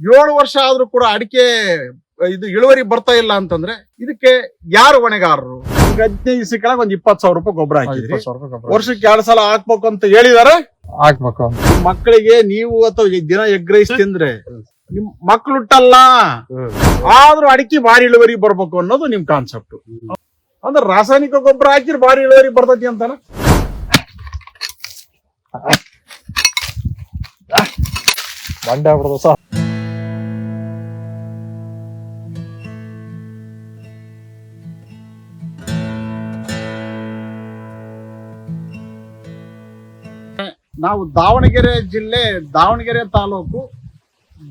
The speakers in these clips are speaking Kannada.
ಏಳು ವರ್ಷ ಆದ್ರೂ ಕೂಡ ಅಡಿಕೆ ಇದು ಇಳುವರಿ ಬರ್ತಾ ಇಲ್ಲ ಅಂತಂದ್ರೆ ಇದಕ್ಕೆ ಯಾರು ಹೊಣೆಗಾರರು? ಹದಿನೈದು ದಿವಸ ಕೆಳಗೆ ಒಂದ್ ಇಪ್ಪತ್ತು ಸಾವಿರ ರೂಪಾಯಿ ಗೊಬ್ಬರ ಹಾಕಿದ್ರಿ. ಇಪ್ಪತ್ತು ರೂಪಾಯಿ ಗೊಬ್ಬರ ವರ್ಷಕ್ಕೆ ಎರಡ್ ಸಲ ಹಾಕ್ಬೇಕು ಅಂತ ಹೇಳಿದಾರೆ? ಹಾಕ್ಬೇಕು. ಮಕ್ಕಳಿಗೆ ನೀವು ಅಥವಾ ದಿನ ಎಗ್ ರೈಸ್ ತಿಂದ್ರೆ ನಿಮ್ ಮಕ್ಳು ಹುಟ್ಟಲ್ಲ ಆದ್ರೂ ಅಡಿಕೆ ಭಾರಿ ಇಳುವರಿ ಬರ್ಬೇಕು ಅನ್ನೋದು ನಿಮ್ ಕಾನ್ಸೆಪ್ಟ್ ಅಂದ್ರೆ ರಾಸಾಯನಿಕ ಗೊಬ್ಬರ ಹಾಕಿದ್ರೆ ಭಾರಿ ಇಳುವರಿ ಬರ್ತೈತಿ ಅಂತಾನ? ಬಂಡೆ ನಾವು ದಾವಣಗೆರೆ ಜಿಲ್ಲೆ, ದಾವಣಗೆರೆ ತಾಲೂಕು,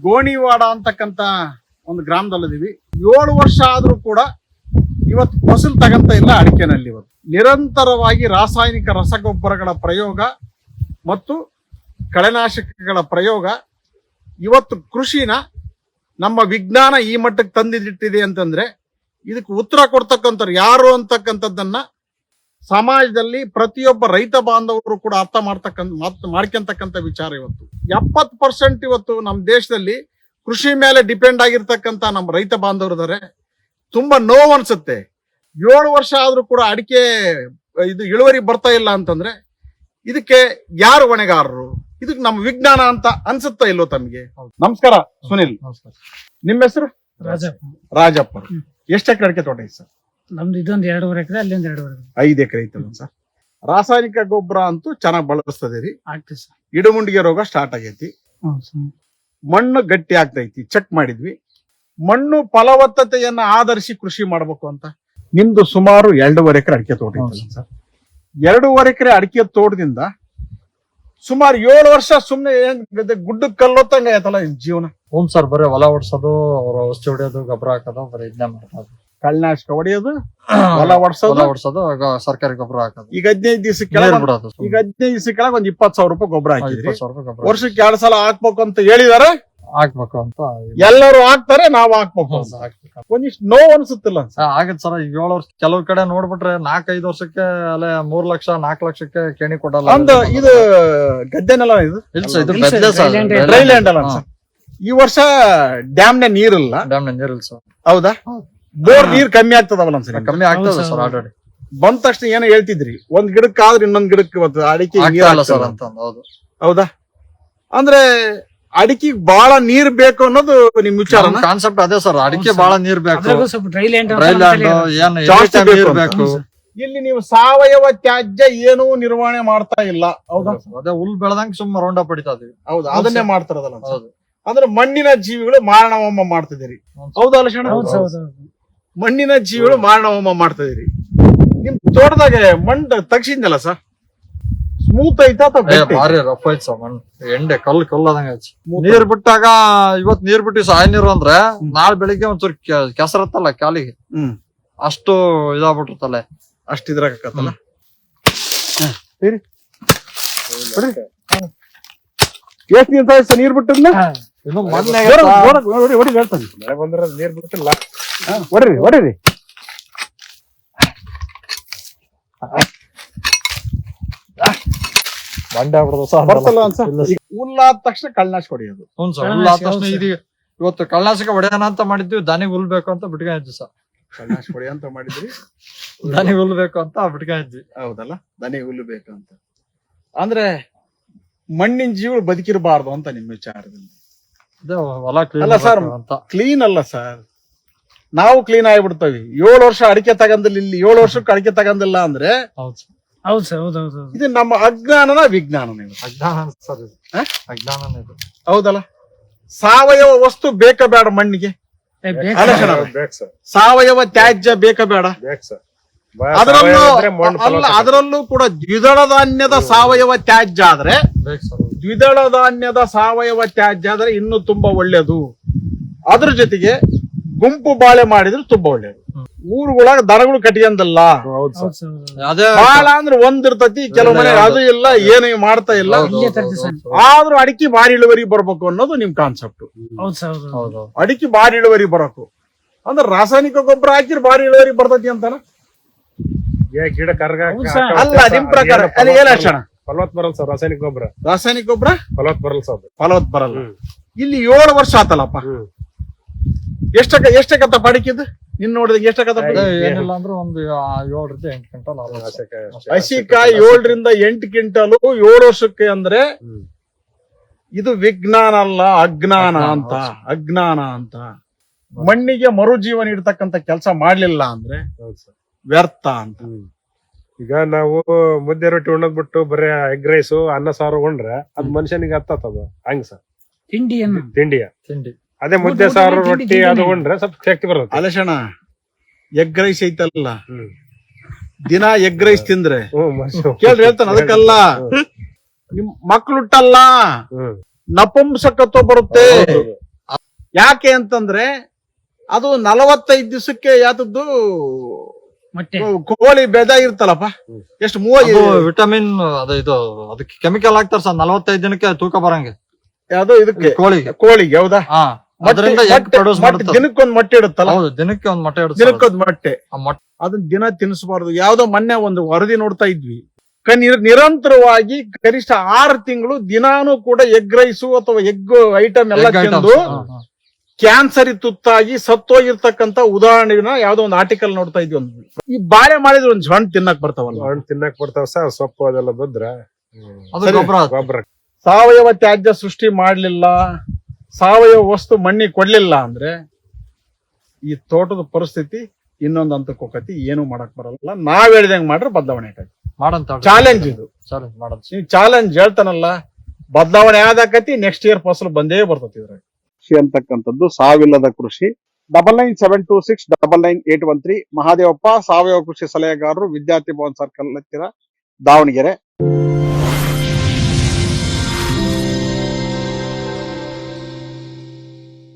ಗೋಣಿವಾಡ ಅಂತಕ್ಕಂಥ ಒಂದು ಗ್ರಾಮದಲ್ಲಿದ್ದೀವಿ. ಏಳು ವರ್ಷ ಆದರೂ ಕೂಡ ಇವತ್ತು ಫಸಲು ತಗಂತ ಇಲ್ಲ ಅಡಿಕೆನಲ್ಲಿ ಇವತ್ತು. ನಿರಂತರವಾಗಿ ರಾಸಾಯನಿಕ ರಸಗೊಬ್ಬರಗಳ ಪ್ರಯೋಗ ಮತ್ತು ಕಳೆನಾಶಕಗಳ ಪ್ರಯೋಗ, ಇವತ್ತು ಕೃಷಿನ ನಮ್ಮ ವಿಜ್ಞಾನ ಈ ಮಟ್ಟಕ್ಕೆ ತಂದಿಟ್ಟಿದೆ ಅಂತಂದ್ರೆ, ಇದಕ್ಕೆ ಉತ್ತರ ಕೊಡ್ತಕ್ಕಂಥವ್ರು ಯಾರು ಅಂತಕ್ಕಂಥದ್ದನ್ನ ಸಮಾಜದಲ್ಲಿ ಪ್ರತಿಯೊಬ್ಬ ರೈತ ಬಾಂಧವರು ಕೂಡ ಅರ್ಥ ಮಾಡ್ತಕ್ಕಂಥ ಮಾಡ್ಕೊಂತಕ್ಕಂಥ ವಿಚಾರ ಇವತ್ತು. ಎಪ್ಪತ್ ಪರ್ಸೆಂಟ್ ಇವತ್ತು ನಮ್ಮ ದೇಶದಲ್ಲಿ ಕೃಷಿ ಮೇಲೆ ಡಿಪೆಂಡ್ ಆಗಿರ್ತಕ್ಕಂಥ ನಮ್ಮ ರೈತ ಬಾಂಧವರು ಇದಾರೆ. ತುಂಬಾ ನೋವು ಅನ್ಸುತ್ತೆ ಏಳು ವರ್ಷ ಆದ್ರೂ ಕೂಡ ಅಡಿಕೆ ಇದು ಇಳುವರಿ ಬರ್ತಾ ಇಲ್ಲ ಅಂತಂದ್ರೆ ಇದಕ್ಕೆ ಯಾರು ಹೊಣೆಗಾರರು? ಇದಕ್ಕೆ ನಮ್ಮ ವಿಜ್ಞಾನ ಅಂತ ಅನ್ಸುತ್ತಾ ಇಲ್ವೋ ತಮಗೆ? ನಮಸ್ಕಾರ ಸುನಿಲ್. ನಮಸ್ಕಾರ. ನಿಮ್ಮ ಹೆಸರು? ರಾಜಪ್ಪ. ರಾಜಪ್ಪ. ಎಷ್ಟು ಎಕರೆ ಅಡಿಕೆ ತೋಟ ಸರ್? ನಮ್ದು ಇದೊಂದು ಎರಡೂವರೆ ಎಕರೆ ಅಲ್ಲಿಂದ ಎರಡೂವರೆ ಎಕರೆ. ಐದು ಎಕರೆ ಐತಲ್ಲ ಸರ್? ರಾಸಾಯನಿಕ ಗೊಬ್ಬರ ಅಂತೂ ಚೆನ್ನಾಗಿ ಬಳಸ್ತದೆ ಆಗ್ತದೆ ಸರ್. ಇಡಮುಂಡಿಗೆ ರೋಗ ಸ್ಟಾರ್ಟ್ ಆಗೈತಿ. ಹ್ಞೂ ಸರ್. ಮಣ್ಣು ಗಟ್ಟಿ ಆಗ್ತೈತಿ ಚೆಕ್ ಮಾಡಿದ್ವಿ. ಮಣ್ಣು ಫಲವತ್ತತೆಯನ್ನ ಆಧರಿಸಿ ಕೃಷಿ ಮಾಡಬೇಕು ಅಂತ. ನಿಮ್ದು ಸುಮಾರು ಎರಡೂವರೆ ಎಕರೆ ಅಡಿಕೆ ತೋಟ ಐತಲ್ಲ ಸರ್? ಎರಡೂವರೆ ಎಕರೆ ಅಡಿಕೆ ತೋಟದಿಂದ ಸುಮಾರು ಏಳು ವರ್ಷ ಸುಮ್ನೆ ಏನ್ ಗುಡ್ಡ ಕಲ್ಲೊತ್ತಂಗ ಆಯ್ತಲ್ಲ ಜೀವನ? ಹ್ಞೂ ಸರ್ ಬರೀ ಹೊಲ ಓಡಿಸೋದು ಅವ್ರ ಔಷಧಿ ಹೊಡಿಯೋದು ಗೊಬ್ಬರ ಹಾಕೋದು ಬರೀ ಇದನ್ನ ಮಾಡ್ತಾರೆ ಕಳ್ಳನಾಶಕ ಹೊಡೆಯೋದು ಹೊಲ ಹೊಡ್ಸೋದು ಓಡಿಸೋದು ಸರ್ಕಾರಿ ಗೊಬ್ಬರ ಹಾಕೋದು. ಈಗ ಹದಿನೈದು ದಿವಸ ಕೆಳಗಡೆ ಕೆಳಗೆ ಬಿಡೋದು. ಈಗ ಹದಿನೈದು ದಿವಸ ಕೆಳಗೆ ಒಂದ್ ಇಪ್ಪತ್ತು ಸಾವಿರ ರೂಪಾಯಿ ಗೊಬ್ಬರ ಹಾಕಿದ್ರಿ. ಇಪ್ಪತ್ತು ಸಾವಿರ ರೂಪಾಯಿ ಗೊಬ್ಬರ ವರ್ಷಕ್ಕೆ ಎರಡ್ ಸಲ ಹಾಕ್ಬೇಕು ಅಂತ ಹೇಳಿದಾರೆ. ಹಾಕ್ಬೇಕು ಅಂತ ಎಲ್ಲರೂ ಹಾಕ್ತಾರೆ ನಾವು ಹಾಕ್ಬೇಕು ಅಂತ. ಹಾಕ್ಬೇಕು ಒಂದಿಷ್ಟು ನೋವು ಅನ್ಸುತ್ತಿಲ್ಲ. ಅನ್ಸ ಆಗತ್ ಸರ್ ಈಗ ಏಳು ವರ್ಷ ಕೆಲವು ಕಡೆ ನೋಡ್ಬಿಟ್ರೆ ನಾಲ್ಕೈದು ವರ್ಷಕ್ಕೆ ಅಲ್ಲೇ ಮೂರ್ ಲಕ್ಷ ನಾಲ್ಕ್ ಲಕ್ಷಕ್ಕೆ ಕೇಣಿ ಕೊಡಲ್ಲ. ಅಂದ ಇದು ಗದ್ದೆನೆಲ್ಲ ಇದು? ಇಲ್ಲ ಸರ್ ಇದು ಇಲ್ಲ sir, ಬೆದ್ದೆ ಸರ್. Dryland ಬೆದ್ದೆ. ಡ್ರೈ ಲ್ಯಾಂಡ್ ಅಲ್ಲ ಅನ್ಸ ಈ ವರ್ಷ ಡ್ಯಾಮ್ನ ನೀರಿಲ್ಲ. ಡ್ಯಾಮ್ ನೀರಿಲ್ಲ ಸರ್. ಹೌದಾ. ಬೋರ್ ನೀರ್ ಕಮ್ಮಿ ಆಗ್ತದವಲ್ಲ ಸರಿ ಕಮ್ಮಿ ಆಗ್ತದೆ ಸರ್. ಆಲ್ರೆಡಿ ಬಂದ ತಕ್ಷಣ ಏನೋ ಹೇಳ್ತಿದ್ರಿ ಒಂದ್ ಗಿಡಕ್ಕೆ ಆದ್ರೆ ಇನ್ನೊಂದ್ ಗಿಡಕ್ಕೆ ಇವತ್ತು ಅಡಿಕೆ ನೀರ್ ಆಗ್ತಾ ಸರ್ ಅಂತ ಹೌದು. ಹೌದಾ? ಅಂದ್ರೆ ಅಡಿಕೆ ಬಹಳ ನೀರ್ ಬೇಕು ಅನ್ನೋದು ನಿಮ್ ವಿಚಾರ ಕಾನ್ಸೆಪ್ಟ್ ಅದೇ ಸರ್ ಅಡಿಕೆ ಹೌದು sir. ಬಹಳ ನೀರ್ ಬೇಕು. ಅದ್ರಾಗೂ ಸ್ವಲ್ಪ ಡ್ರೈ ಲ್ಯಾಂಡ್ ಡ್ರೈ ಲ್ಯಾಂಡ್ ಏನ್ ಜಾಸ್ತಿ anytime ನೀರ್ ಬೇಕು ಅಂತ. ಬೇಕು? ಇಲ್ಲಿ ನೀವು ಸಾವಯವ ತ್ಯಾಜ್ಯ ಏನೂ ನಿರ್ವಹಣೆ ಮಾಡ್ತಾ ಇಲ್ಲ. ಹೌದಾ? ಅದೇ ಹುಲ್ ಬೆಳೆದಂಗ್ ಸುಮ್ಮ ರೌಂಡ್ ಅಪ್ ಹೊಡಿತಾ ಇದೀವಿ. ಹೌದಾ ಅದನ್ನೇ ಮಾಡ್ತಾರದಲ್ಲ ಹೌದು. ಅಂದ್ರೆ ಮಣ್ಣಿನ ಜೀವಿಗಳು ಮಾರಣವಮ್ಮ ಮಾಡ್ತಿದ್ದೀರಿ. ಹೌದಾ ಲಕ್ಷಣ ಹೌದು ಸರ್, ಹೌದು ಹೌದು. ಮಣ್ಣಿನ ಜೀವಿಗಳು ಮಾಡ್ತಾ ಇದ್ರಿ. ನಿಮ್ ತೋಟದಾಗ ಮಣ್ಣು ತಗ್ಸಿದ್ನಲ್ಲ ಸರ್? ಸ್ಮೂತ್ ಐತಾ? ಭಾರಿ ರಫ್ ಐತ್ ಸರ್ ಮಣ್ಣು. ಎಂಡೆ ಕಲ್ಲು ಕಲ್ಲು ಆದಂಗ ನೀರ್ ಬಿಟ್ಟಾಗ ಇವತ್ ನೀರ್ ಬಿಟ್ಟು ಸಾಯ ನೀರು ಅಂದ್ರೆ ನಾಳೆ ಬೆಳಿಗ್ಗೆ ಒಂಚೂರು ಕೆ- ಕೆಸರತ್ತಲ್ಲ ಕಾಲಿಗೆ ಹ್ಮ್. ಅಷ್ಟು ಇದಾಗ್ಬಿಟ್ಟಿರ್ತಲ್ಲ ಅಷ್ಟು ಇದ್ರಾಗತ್ತಲ್ಲ ಎಷ್ಟ್ ಸರ್ ನೀರ್ ಬಿಟ್ಟಿದ್ನ. ಇನ್ನು ಮೊನ್ನೆ ಹೊಡಿ ಹೇಳ್ತಾನೆ. ಮಳೆ ಬಂದ್ರೆ ನೀರ್ ಬಿಡ್ತಿಲ್ಲ ಹೊಡಿರಿ ಹೊಡಿರಿ ಬಂಡೆ ಆಗ್ಬಿಡೋದು ಸರ್ ಬರ್ತಲ್ಲ ಅನ್ಸ ಇಲ್ಲ ಈಗ ಹುಲ್ಲಾದ ತಕ್ಷಣ ಕಳ್ಳನಾಶ ಹೊಡಿಯೋದು ಹ್ಞೂ ಸರ್ ತಕ್ಷಣ ಇದು ಇವತ್ತು ಕಳ್ಳನಾಶಕ ಒಡೆಯನ ಅಂತ ಮಾಡಿದ್ವಿ ದನಿಗ್ ಹುಲ್ ಬೇಕು ಅಂತ ಬಿಟ್ಕೊಂಡಿದ್ವಿ ಸರ್. ಕಳ್ಳಾಸ ಕೊಡಿ ಅಂತ ಮಾಡಿದ್ವಿ ದನಿಗ್ ಹುಲ್ ಬೇಕು ಅಂತ ಬಿಟ್ಕೊಂಡಿದ್ವಿ ಹೌದಲ್ಲ? ದನಿ ಹುಲ್ಲು ಬೇಕು ಅಂತ. ಅಂದ್ರೆ ಮಣ್ಣಿನ ಜೀವಗಳು ಬದುಕಿರಬಾರ್ದು ಅಂತ ನಿಮ್ಮ ವಿಚಾರದಲ್ಲಿ. ಅದೇ ಹೊಲ ಅಲ್ಲ sir. ಕ್ಲೀನ್ ಅಂತ. ಕ್ಲೀನ್ ಅಲ್ಲ ಸರ್ ನಾವು ಕ್ಲೀನ್ ಆಗಿಬಿಡ್ತೇವೆ. ಏಳು ವರ್ಷ ಅಡಿಕೆ ತಗಂದಿಲ್ಲ ಇಲ್ಲಿ ಏಳು ವರ್ಷಕ್ಕೆ ಅಡಿಕೆ ತಗಂದಿಲ್ಲ ಅಂದ್ರೆ ಹೌದು ಸರ್ ಹೌದು ಸರ್ ಹೌದು ಹೌದು ಹೌದು. ಇದು ನಮ್ಮ ಅಜ್ಞಾನನ ವಿಜ್ಞಾನ ನೀವು. ಅಜ್ಞಾನ ಸರ್ ಇದು? ಅಜ್ಞಾನನೇ ಇದು. ಹೌದಲ್ಲ? ಸಾವಯವ ವಸ್ತು ಬೇಕ ಬೇಡ ಮಣ್ಣಿಗೆ? ಏ, ಬೇಕು ಅಲ್ಲ ಸರ್. ಸರ್. ಬೇಕು ಸರ್ ಸಾವಯವ ತ್ಯಾಜ್ಯ ಬೇಕ ಬೇಡ? ಬೇಕು ಸರ್ ಅದರಲ್ಲೂ ಮಣ್ಣು ಅಲ್ಲ ಅದರಲ್ಲೂ ಕೂಡ ದ್ವಿದಳ ಧಾನ್ಯದ ಸಾವಯವ ತ್ಯಾಜ್ಯ ಆದ್ರೆ ಬೇಕು ಸರ್ ದ್ವಿದಳ ಧಾನ್ಯದ ಸಾವಯವ ತ್ಯಾಜ್ಯ ಆದರೆ ಇನ್ನೂ ತುಂಬಾ ಒಳ್ಳೇದು. ಅದ್ರ ಜೊತೆಗೆ ಗುಂಪು ಬಾಳೆ ಮಾಡಿದ್ರೆ ತುಂಬಾ ಒಳ್ಳೇದು. ಊರುಗಳಾಗ ದನಗಳು ಕಟ್ಟಿಯಂದಲ್ಲ ಹೌದು ಹೌದು ಸರ್. ಸರ್, ಅದೇ ಬಾಳ ಅಂದ್ರೆ ಒಂದಿರ್ತತಿ ಕೆಲವು ಮನೆ ಅದು ಇಲ್ಲ ಏನು ಮಾಡ್ತಾ ಇಲ್ಲ. ಆದ್ರೂ ಅಡಿಕೆ ಭಾರಿ ಇಳುವರಿ ಬರ್ಬೇಕು ಅನ್ನೋದು ನಿಮ್ ಕಾನ್ಸೆಪ್ಟ್ ಹೌದು ಸರ್ ಹೌದು ಹೌದು. ಹೌದು ಅಡಿಕೆ ಭಾರಿ ಇಳುವರಿ ಬರಕು. ಅಂದ್ರೆ ರಾಸಾಯನಿಕ ಗೊಬ್ಬರ ಹಾಕಿದ್ರೆ ಭಾರಿ ಇಳುವರಿ ಬರ್ತತಿ ಅಂತಾನ? ಏ ಗಿಡ ಕರ್ಗ ಅಲ್ಲ ನಿಮ್ ಪ್ರಕಾರ ಅಲ್ಲಿ ಏನ್ ಲಕ್ಷಣ ಫಲವತ್ ಬರಲ್ ಸರ್ ರಾಸಾಯನಿಕ ಗೊಬ್ಬರ. ರಾಸಾಯನಿಕ ಗೊಬ್ಬರ? ಫಲವತ್ ಬರಲ್ ಸರ್. ಫಲವತ್ ಬರಲ್ಲ. ಇಲ್ಲಿ ಏಳು ವರ್ಷ ಆತಲ್ಲಪ್ಪ. ಎಷ್ಟ ಎಷ್ಟಕ್ಕ ಕತ್ತ ಪಡಿಕಿದ್ದು ನಿನ್ ನೋಡಿದಾಗ ಎಷ್ಟ ಕತ್ತ ಏನಿಲ್ಲ ಅಂದ್ರೆ ಒಂದು ಏಳು ಏಳರಿಂದ ಎಂಟು ಕ್ವಿಂಟಲ್. ಹಸಿಕಾಯಿ ಏಳರಿಂದ ಎಂಟು ಕ್ವಿಂಟಲು ಏಳು ವರ್ಷಕ್ಕೆ ಅಂದ್ರೆ ಇದು ವಿಜ್ಞಾನ ಅಲ್ಲ ಅಜ್ಞಾನ ಅಂತ. ಅಜ್ಞಾನ ಅಂತ. ಮಣ್ಣಿಗೆ ಮರುಜೀವನ ನೀಡ್ತಕ್ಕಂತ ಕೆಲಸ ಮಾಡ್ಲಿಲ್ಲ ಅಂದ್ರೆ ವ್ಯರ್ಥ ಅಂತ. ಈಗ ನಾವು ಮುದ್ದೆ ರೊಟ್ಟಿ ಉಣ್ಣದ್ ಬಿಟ್ಟು ಬರೀ ಎಗ್ ರೈಸು ಅನ್ನ ಸಾರು ಉಂಡ್ರೆ ಅದ್ ಮನುಷ್ಯನಿಗೆ ಹತ್ತದ ಹಂಗ ಸರ್. ತಿಂಡಿ ತಿಂಡಿಯ ತಿಂಡಿ. ಅದೇ ಮುದ್ದೆ ಸಾರು ರೊಟ್ಟಿ. ಅದು ಉಂಡ್ರೆ ಸ್ವಲ್ಪ ಶಕ್ತಿ ಬರುತ್ತೆ. ಅಲಶಣ ಎಗ್ ರೈಸ್ ಐತಲ್ಲ? ಹ್ಮ್. ದಿನ ಎಗ್ ರೈಸ್ ತಿಂದ್ರೆ? ಹ್ಮ್ ಮನುಷ್ಯ- ಕೇಳ್ರಿ ಹೇಳ್ತಾನ ಅದಕ್ಕಲ್ಲ. ನಿಮ್ ಮಕ್ಳು ಹುಟ್ಟಲ್ಲ? ಹ್ಮ್. ನಪುಂಸಕತ್ವ ಬರುತ್ತೆ. ಯಾಕೆ ಅಂತಂದ್ರೆ ಅದು ನಲವತ್ತೈದು ದಿವಸಕ್ಕೆ ಯಾತದ್ದು ಮೊಟ್ಟೆ. ಕೋಳಿ ಬೆದ ಇರ್ತಲ್ಲಪ್ಪ. ಹ್ಮ್. ಎಷ್ಟು ಮೂವತ್ತು ವಿಟಮಿನ್ ಅದು ಇದು ಅದಕ್ಕೆ ಕೆಮಿಕಲ್ ಹಾಕ್ತಾರ ಸರ್ ನಲವತ್ತೈದು ದಿನಕ್ಕೆ ತೂಕ ಬರಂಗೆ. ಯಾವ್ದೋ ಇದಕ್ಕೆ ಕೋಳಿಗೆ ಕೋಳಿಗೆ ಹೌದಾ? ಅದರಿಂದ ದಿನಕ್ಕೊಂದ್ ಮೊಟ್ಟೆ ಇಡುತ್ತಲ್ಲ? ಹೌದು ದಿನಕ್ಕೆ ಒಂದ್ ಮೊಟ್ಟೆ ಇಡುತ್ತೆ ದಿನಕ್ಕೊಂದ್ ಮೊಟ್ಟೆ. ಆ ಮೊಟ್ಟೆ ಅದನ್ನ ದಿನ ತಿನ್ನಿಸಬಾರ್ದು. ಯಾವ್ದೋ ಮೊನ್ನೆ ಒಂದು ವರದಿ ನೋಡ್ತಾ ಇದ್ವಿ. ನಿರಂತರವಾಗಿ ಗರಿಷ್ಠ ಆರು ತಿಂಗಳು ದಿನಾನು ಕೂಡ ಎಗ್ ರೈಸು ಅಥವಾ ಎಗ್ ಐಟಮ್ ಎಲ್ಲ ತಿಂದು. ಕ್ಯಾನ್ಸರ್ ತುತ್ತಾಗಿ ಸತ್ತೋಗಿರ್ತಕ್ಕಂತ ಉದಾಹರಣೆ ಯಾವ್ದೋ ಒಂದು ಆರ್ಟಿಕಲ್ ನೋಡ್ತಾ ಇದ್ವಿ ಒಂದು ಈ ಬಾಳೆ ಮಾಡಿದ್ರೆ ಒಂದ್ ಹಣ್ಣು ತಿನ್ನಕ್ ಬರ್ತಾವಲ್ಲ ಹಣ್ಣು ತಿನ್ನಕ್ ಬರ್ತಾವ ಸರ್ ಸೊಪ್ಪು ಅದೆಲ್ಲ ಬದ್ರ. ಅದು. ಗೊಬ್ಬರ. ಗೊಬ್ಬರ. ಸಾವಯವ ತ್ಯಾಜ್ಯ ಸೃಷ್ಟಿ ಮಾಡ್ಲಿಲ್ಲ ಸಾವಯವ ವಸ್ತು ಮಣ್ಣಿ ಕೊಡ್ಲಿಲ್ಲ ಅಂದ್ರೆ ಈ ತೋಟದ ಪರಿಸ್ಥಿತಿ ಇನ್ನೊಂದು ಹಂತಕ್ಕೆ ಹೋಗತಿ ಏನು ಮಾಡಕ್ ಬರಲ್ಲ. ನಾವ್ ಹೇಳ್ದಂಗ್ ಮಾಡ್ರೆ ಬದಲಾವಣೆ ಆಗತ್ತೆ ಮಾಡಂತ ಚಾಲೆಂಜ್ ಇದು. ಚಾಲೆಂಜ್ ನೀವು ಚಾಲೆಂಜ್ ಹೇಳ್ತಾನಲ್ಲ ಬದಲಾವಣೆ ಆದಾಕತಿ ನೆಕ್ಸ್ಟ್ ಇಯರ್ ಫಸಲು ಬಂದೇ ಬರ್ತತಿ ಇದ್ರಾಗ. ಕೃಷಿ ಅಂತಕ್ಕಂಥದ್ದು ಸಾವಿಲ್ಲದ ಕೃಷಿ. Double nine seven two six double nine eight one three Mahadevappa, ಸಾವಯವ ಕೃಷಿ ಸಲಹೆಗಾರರು ವಿದ್ಯಾರ್ಥಿ ಭವನ್ ಸರ್ಕಲ್ ಹತ್ತಿರ ದಾವಣಗೆರೆ.